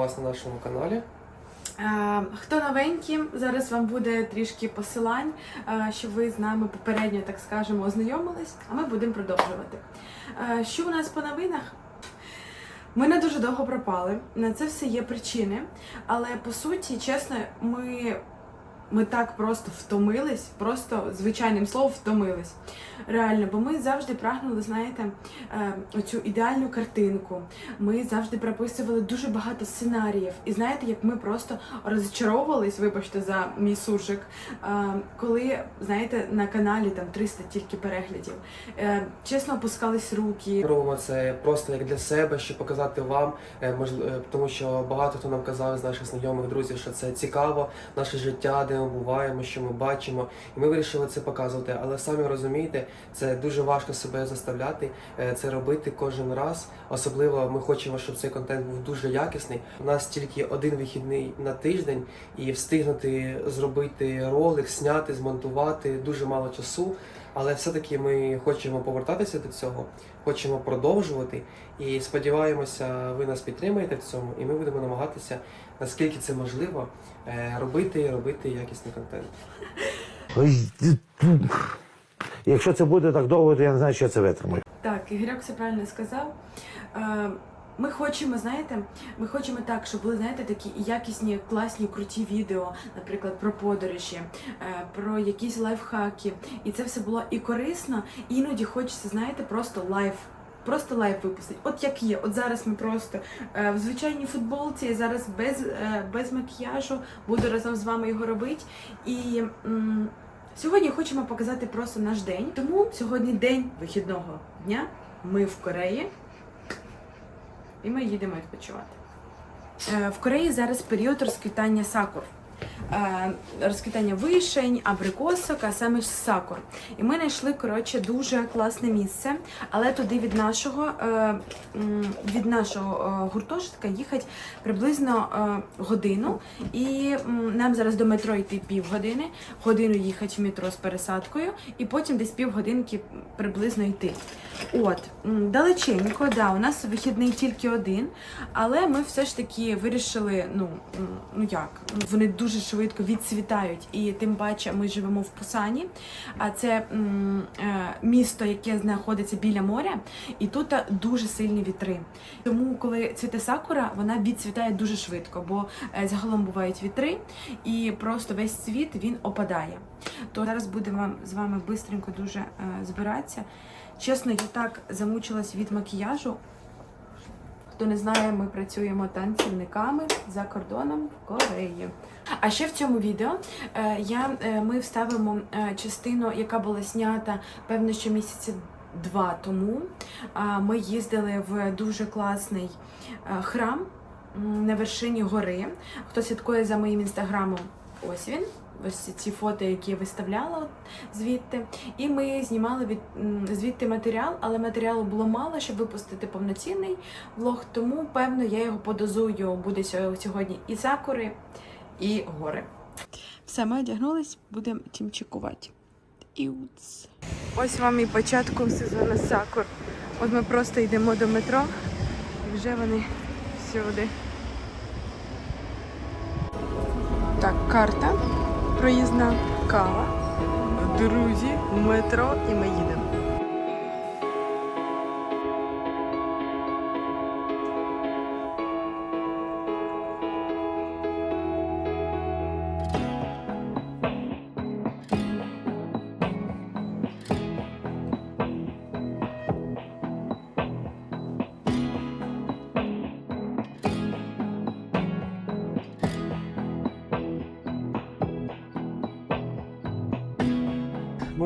Вас на нашому каналі. Хто новенький, зараз вам буде трішки посилань, щоб ви з нами попередньо, так скажемо, ознайомились, а ми будемо продовжувати. Що у нас по новинах? Ми не дуже довго пропали. На це все є причини. Але по суті, чесно, ми, ми так просто втомились, просто звичайним словом втомились. Реально, бо ми завжди прагнули, знаєте, е, оцю ідеальну картинку. Ми завжди прописували дуже багато сценаріїв. І знаєте, як ми просто розчаровувались, вибачте за мій суржик, е, коли, знаєте, на каналі там 300 тільки переглядів. Е, Чесно опускались руки. Робимо це просто як для себе, щоб показати вам, тому що багато хто нам казав з наших знайомих друзів, що це цікаво, наше життя, де ми буваємо, що ми бачимо. І ми вирішили це показувати. Але самі розумієте, це дуже важко себе заставляти е, це робити кожен раз. Особливо ми хочемо, щоб цей контент був дуже якісний. У нас тільки один вихідний на тиждень, і встигнути зробити ролик, зняти, змонтувати дуже мало часу. Але все-таки ми хочемо повертатися до цього, хочемо продовжувати і сподіваємося, ви нас підтримаєте в цьому, і ми будемо намагатися, наскільки це можливо, е, робити і робити якісний контент. Якщо це буде так довго, то я не знаю, що я це витримаю. Так, Ігорьок все правильно сказав. Ми хочемо, знаєте, ми хочемо так, щоб були, знаєте, такі якісні, класні, круті відео, наприклад, про подорожі, е, про якісь лайфхаки. І це все було і корисно, і іноді хочеться, знаєте, просто лайф. Просто лайф випустити. От як є. От зараз ми просто е, в звичайній футболці, я зараз без, е, без макіяжу буду разом з вами його робити. І м, сьогодні хочемо показати просто наш день. Тому сьогодні день вихідного дня. Ми в Кореї. І ми їдемо відпочивати. Е, В Кореї зараз період розквітання сакур. Е, Розквітання вишень, абрикосок, а саме сакур. І ми знайшли коротше дуже класне місце, але туди від нашого е, від нашого е, гуртожитка їхати приблизно годину. І нам зараз до метро йти півгодини, годину їхати в метро з пересадкою, і потім десь півгодинки приблизно йти. От, далеченько, да, у нас вихідний тільки один, але ми все ж таки вирішили, ну, ну як, вони дуже швидко відцвітають, і тим паче ми живемо в Пусані, а це е, місто, яке знаходиться біля моря, і тут дуже сильні вітри. Тому, коли цвіте сакура, вона відцвітає дуже швидко, бо е, загалом бувають вітри, і просто весь цвіт він опадає. То зараз будемо з вами бистренько дуже е, збиратися. Чесно, я так замучилась від макіяжу. Хто не знає, ми працюємо танцівниками за кордоном в Кореї. А ще в цьому відео е, я, е, ми вставимо е, частину, яка була знята певно, що місяці два тому. Ми їздили в дуже класний храм на вершині гори. Хто слідкує за моїм інстаграмом, ось він. Ось ці фото, які я виставляла звідти. І ми знімали від звідти матеріал, але матеріалу було мало, щоб випустити повноцінний влог. Тому, певно, я його подозую. Буде сьогодні і сакури, і гори. Все, ми одягнулись, будемо чимчикувати. Іуц. Ось вам і початку сезону сакур. От ми просто йдемо до метро, і вже вони всюди. Так, карта, проїзна кава, друзі, метро і ми їдемо.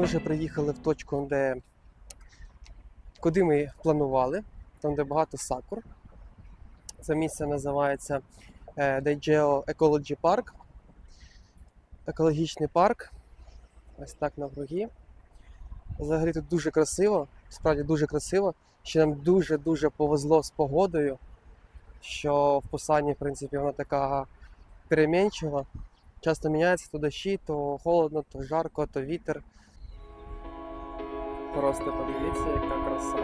Ми вже приїхали в точку, де куди ми планували, там де багато сакур. Це місце називається Daijeo Ecology Park. Екологічний парк. Ось так навкруги. Взагалі тут дуже красиво, справді дуже красиво. Ще нам дуже-дуже повезло з погодою, що в Пусані, в принципі, вона така перемінчива. Часто міняється то дощі, то холодно, то жарко, то вітер. Просто подивіться, яка краса.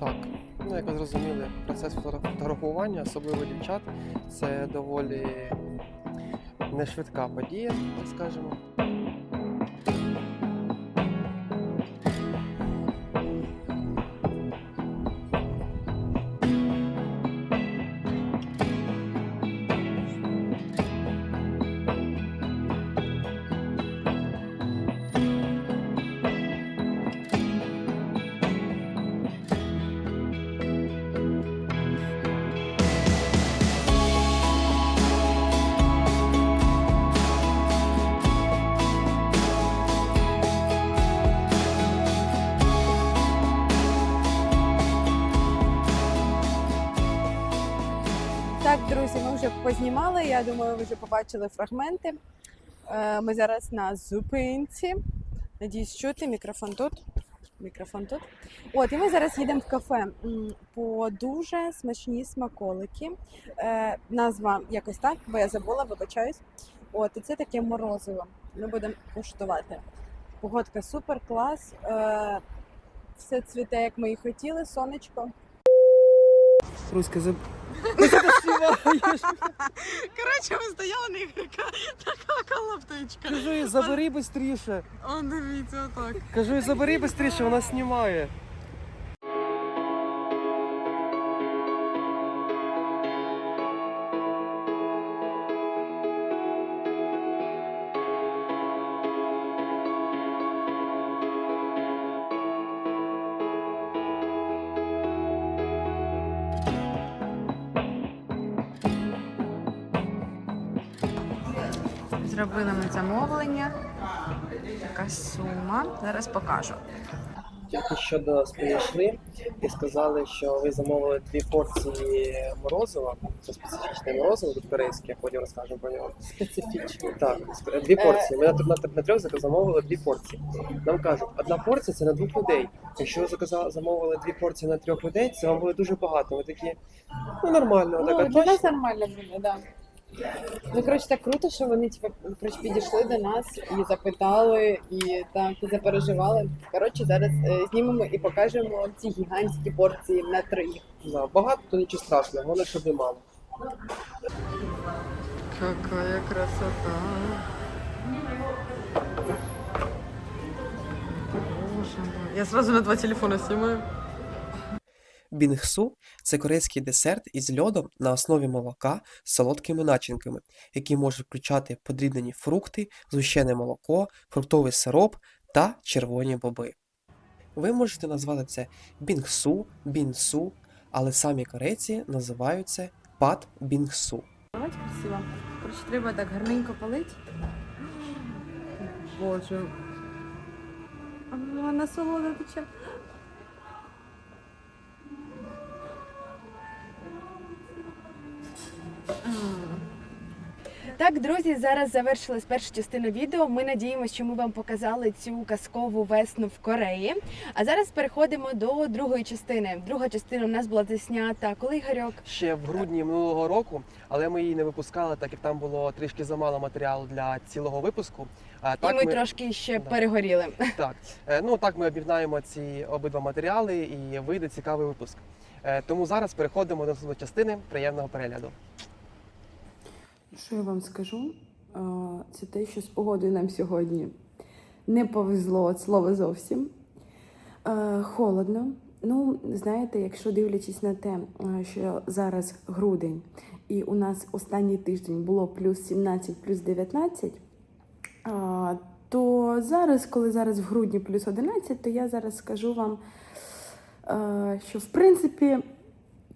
Так, ну як ви зрозуміли, процес фотографування, особливо дівчат, це доволі нешвидка подія, так скажемо. Друзі, познімали. Я думаю, ви вже побачили фрагменти. Е, Ми зараз на зупинці. Надіюсь, чути мікрофон тут. Мікрофон тут. От, і ми зараз їдемо в кафе по дуже смачні смаколики. Е, назва якось так, бо я забула, вибачаюсь. От, і це таке морозиво. Ми будемо куштувати. Погодка супер, клас. Е, все цвіте, як ми і хотіли, сонечко. Руська. Коротше, ми стояли на ігрика, така колоптичка. Кажу їй, забери швидше. Он дивіться отак. Кажу їй, забери швидше, вона знімає. Зробили ми замовлення. Така сума. Зараз покажу. Тільки що до нас підійшли і сказали, що ви замовили дві порції морозива. Це специфічне морозиво, тут корейське, я потім розкажу про нього. Специфічно. Так, дві порції. Ми на, на, на трьох замовили дві порції. Нам кажуть, одна порція це на двох людей. Якщо ви заказали, замовили дві порції на трьох людей, це вам буде дуже багато. Ми такі, ну нормально, Ну, так, для нас точно? нормально буде, да. Ну, коротше, так круто, що вони типу, коротше, підійшли до нас і запитали, і так, і запереживали. Коротше, зараз е, знімемо і покажемо ці гігантські порції на троїх. Да, багато, то нічого страшного, головне, щоб не мало. Какая красота. Боже мой. Я сразу на два телефона снимаю. Бінгсу це корейський десерт із льодом на основі молока з солодкими начинками, які можуть включати подрібнені фрукти, згущене молоко, фруктовий сироп та червоні боби. Ви можете назвати це бінгсу, бінсу, але самі корейці називають це пат бінгсу. Красиво. Коротше, треба так гарненько полить. Боже. А Вона солода тече. Так, друзі, зараз завершилась перша частина відео. Ми надіємося, що ми вам показали цю казкову весну в Кореї. А зараз переходимо до другої частини. Друга частина у нас була заснята коли Ігорьок? Ще в грудні минулого року, але ми її не випускали, так як там було трішки замало матеріалу для цілого випуску. А І ми, трошки ще Да. перегоріли. Так, Е, ну так ми об'єднаємо ці обидва матеріали і вийде цікавий випуск. Е, Тому зараз переходимо до наступної частини приємного перегляду. Що я вам скажу? Це те, що з погодою нам сьогодні не повезло від слова зовсім. Холодно. Ну, знаєте, якщо дивлячись на те, що зараз грудень, і у нас останній тиждень було плюс 17, плюс 19, то зараз, коли зараз в грудні плюс 11, то я зараз скажу вам, що в принципі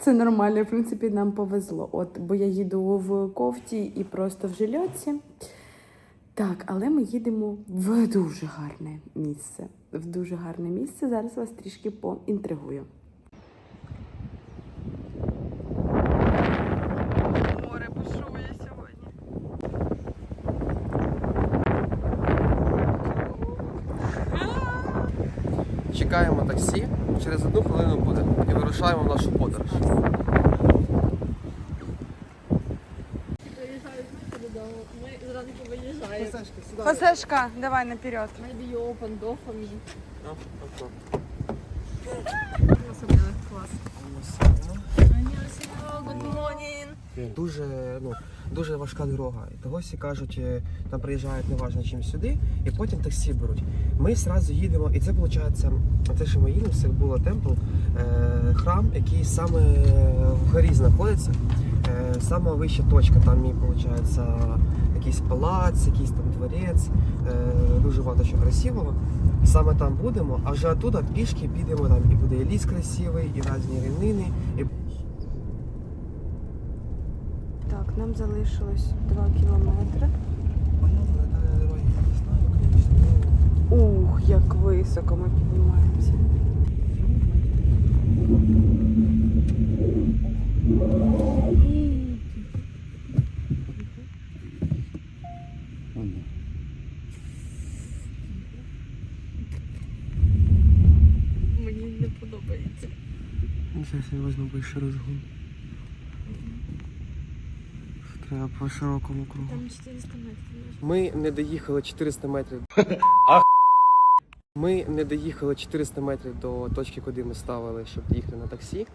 це нормально, в принципі, нам повезло. От, бо я їду в кофті і просто в жильотці. Так, але ми їдемо в дуже гарне місце. В дуже гарне місце. Зараз вас трішки поінтригую. Чекаємо таксі, через одну хвилину буде і вирушаємо в нашу подорож. Ми зранку виїжджаємо. Фасешка, давай наперед. Maybe you open door for me. Особливо клас. Ось, Good morning. Дуже, ну, дуже важка дорога. І того кажуть, е, там приїжджають неважно чим сюди, і потім таксі беруть. Ми зразу їдемо, і це виходить, те, що ми їдемо, це було темпл, е, храм, який саме вгорі знаходиться. Е, сама вища точка, там і виходить якийсь палац, якийсь там дворець, дуже багато чого красивого. Саме там будемо, а вже оттуда пішки підемо, там і буде і ліс красивий, і різні рівнини, і Так, нам залишилось 2 кілометри. Ух, як високо ми піднімаємося. Мені не подобається. Сейчас я возьму більше розгон. Треба по широкому кругу. Там 400 метрів. Ми не доїхали 400 метрів. Ми не доїхали 400 метрів до точки, куди ми ставили, щоб їхати на таксі.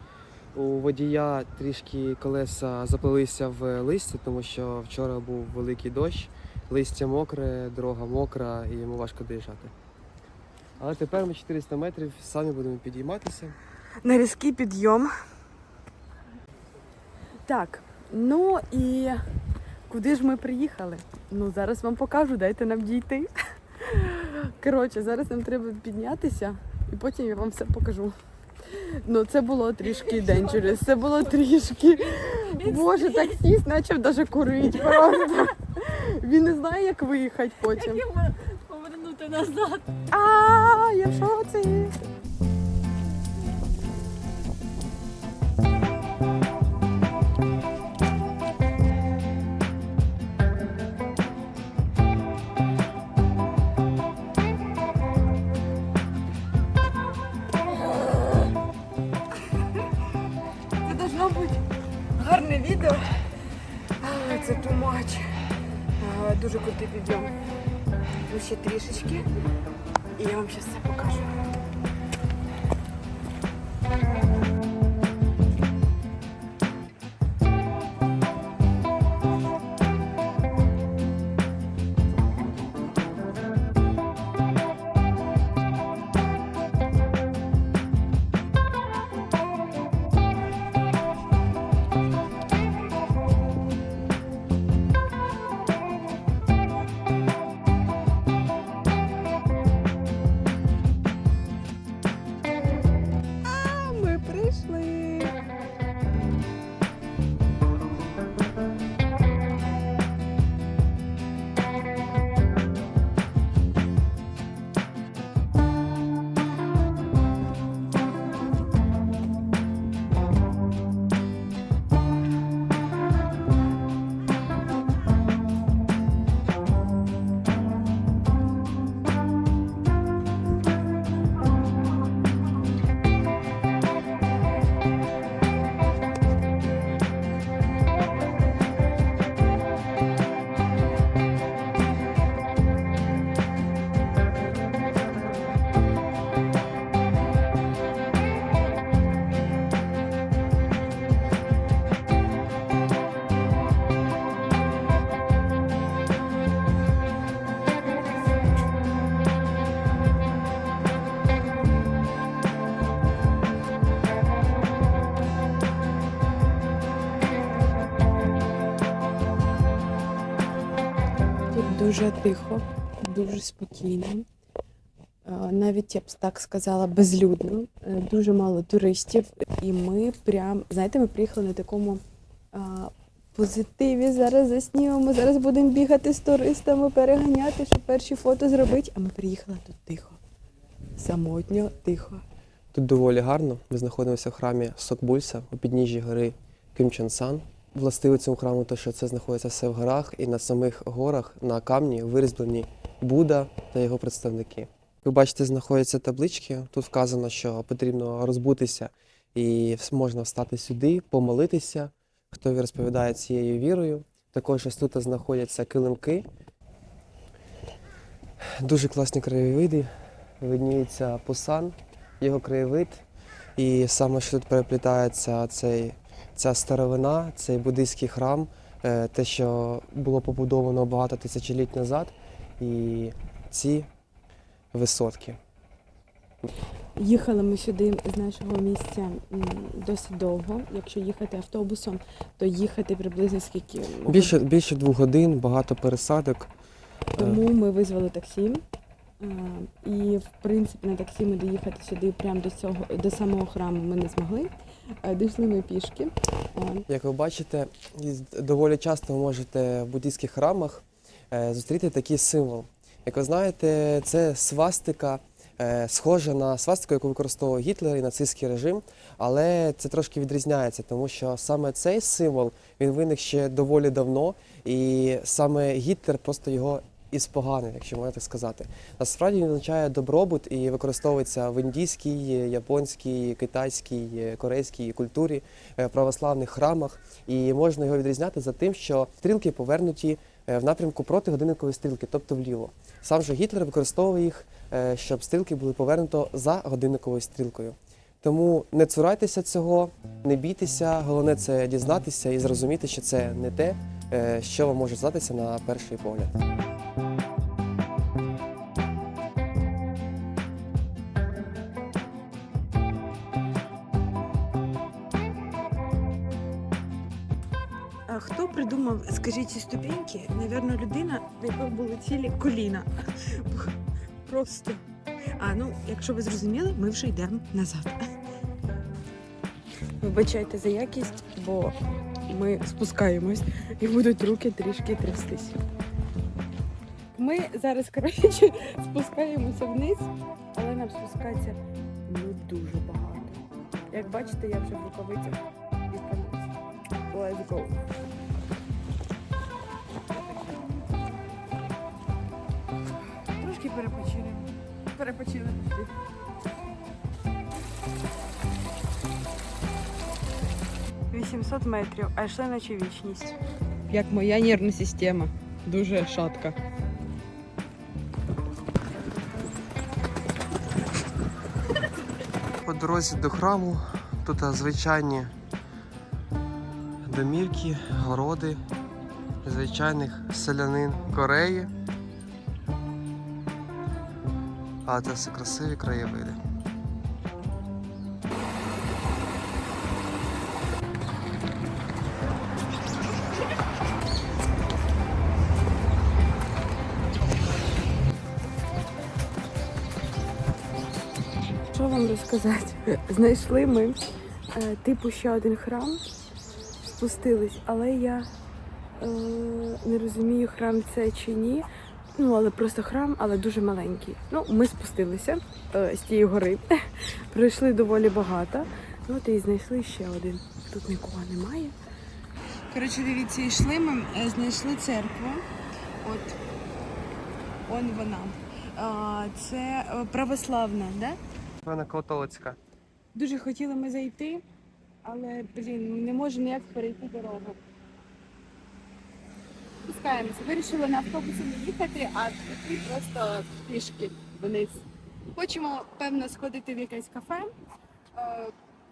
У водія трішки колеса заплилися в листі, тому що вчора був великий дощ, листя мокре, дорога мокра і йому важко доїжджати. Але тепер ми 400 метрів самі будемо підійматися. На різкий підйом. Так, ну і куди ж ми приїхали? Ну, зараз вам покажу, дайте нам дійти. Коротше, зараз нам треба піднятися і потім я вам все покажу. Ну, це було трішки dangerous, це було трішки. Боже, таксіст почав навіть курити просто. Він не знає, як виїхати потім. Повернути назад. А, я в шоці. Бути гарне відео. Це тумач. Дуже крутий підйом. Ну, ще трішечки. І я вам зараз все покажу. Дуже тихо, дуже спокійно. Навіть я б так сказала, безлюдно, Е, дуже мало туристів. І ми прям, знаєте, ми приїхали на такому а, позитиві. Зараз заснімемо, зараз будемо бігати з туристами, переганяти, щоб перші фото зробити. А ми приїхали тут тихо. Самотньо, тихо. Тут доволі гарно. Ми знаходимося в храмі Сокбульса у підніжжі гори Кимчансан. Властиво цьому храму те, що це знаходиться все в горах, і на самих горах на камні вирізблені Будда та його представники. Ви бачите, знаходяться таблички. Тут вказано, що потрібно розбутися і можна встати сюди, помолитися, хто розповідає цією вірою. Також ось тут знаходяться килимки. Дуже класні краєвиди. Видніється Пусан, його краєвид. І саме що тут переплітається цей ця старовина, цей буддийський храм, е, те, що було побудовано багато тисячоліть назад, і ці висотки. Їхали ми сюди з нашого місця досить довго. Якщо їхати автобусом, то їхати приблизно скільки Більше, більше двох годин, багато пересадок. Е, Тому ми визвали таксі. Е, І в принципі на таксі ми доїхати сюди прямо до цього до самого храму ми не змогли. Е, Дійшли ми пішки. Е, Як ви бачите, доволі часто ви можете в буддійських храмах е, зустріти такий символ. Як ви знаєте, це свастика, схожа на свастику, яку використовував Гітлер і нацистський режим, але це трошки відрізняється, тому що саме цей символ він виник ще доволі давно, і саме Гітлер просто його і споганив, якщо можна так сказати. Насправді він означає добробут і використовується в індійській, японській, китайській, корейській культурі, е, православних храмах. І можна його відрізняти за тим, що стрілки повернуті е, в напрямку проти годинникової стрілки, тобто вліво. Сам же Гітлер використовував їх, е, щоб стрілки були повернуто за годинниковою стрілкою. Тому не цурайтеся цього, не бійтеся. Головне це дізнатися і зрозуміти, що це не те, що вам може здатися на перший погляд. Ці ступеньки? Навірно, людина, в якої були цілі коліна. Просто. А ну, якщо ви зрозуміли, ми вже йдемо назад. Вибачайте за якість, бо ми спускаємось і будуть руки трішки трястись. Ми зараз, коротше, спускаємося вниз, але нам спускатися ну дуже багато. Як бачите, я вже в рукавицях і. Let's go. Перепочили. Перепочили. Вісімсот метрів, а йшли наче вічність. Як моя нервна система. Дуже шатка. По дорозі до храму тут звичайні домівки, городи звичайних селянин Кореї. А це все красиві краєвиди. Що вам розказати? Знайшли ми е, типу ще один храм, спустились, але я е, не розумію, храм це чи ні. Ну, але просто храм, але дуже маленький. Ну, ми спустилися е, з тієї гори, пройшли доволі багато. Ну, от і знайшли ще один. Тут нікого немає. Коротше, дивіться, йшли ми, е, знайшли церкву. От, он вона. А, це е, православна, да? Певна католицька. Дуже хотіли ми зайти, але блін, не можемо ніяк перейти дорогу. Спускаємося. Вирішили на автобусі не їхати, а піти просто пішки вниз. Хочемо, певно, сходити в якесь кафе. Е,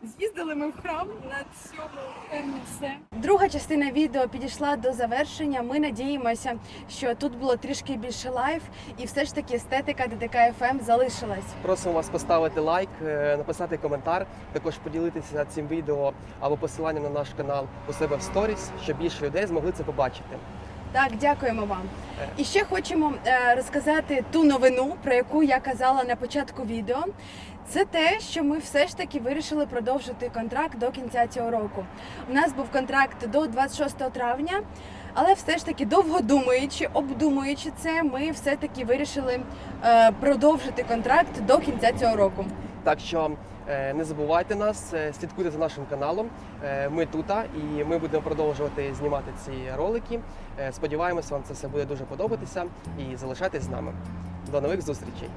З'їздили ми в храм на цьому певно все. Друга частина відео підійшла до завершення. Ми надіємося, що тут було трішки більше лайф, і все ж таки естетика ДТК ФМ залишилась. Просимо вас поставити лайк, е, написати коментар, також поділитися цим відео або посиланням на наш канал у себе в сторіс, щоб більше людей змогли це побачити. Так, дякуємо вам. І ще хочемо е, розказати ту новину, про яку я казала на початку відео. Це те, що ми все ж таки вирішили продовжити контракт до кінця цього року. У нас був контракт до 26 травня, але все ж таки довго думаючи, обдумуючи це, ми все таки вирішили е, продовжити контракт до кінця цього року. Так що не забувайте нас, е, слідкуйте за нашим каналом. Е, Ми тут і ми будемо продовжувати знімати ці ролики. Сподіваємося, вам це все буде дуже подобатися і залишайтесь з нами. До нових зустрічей!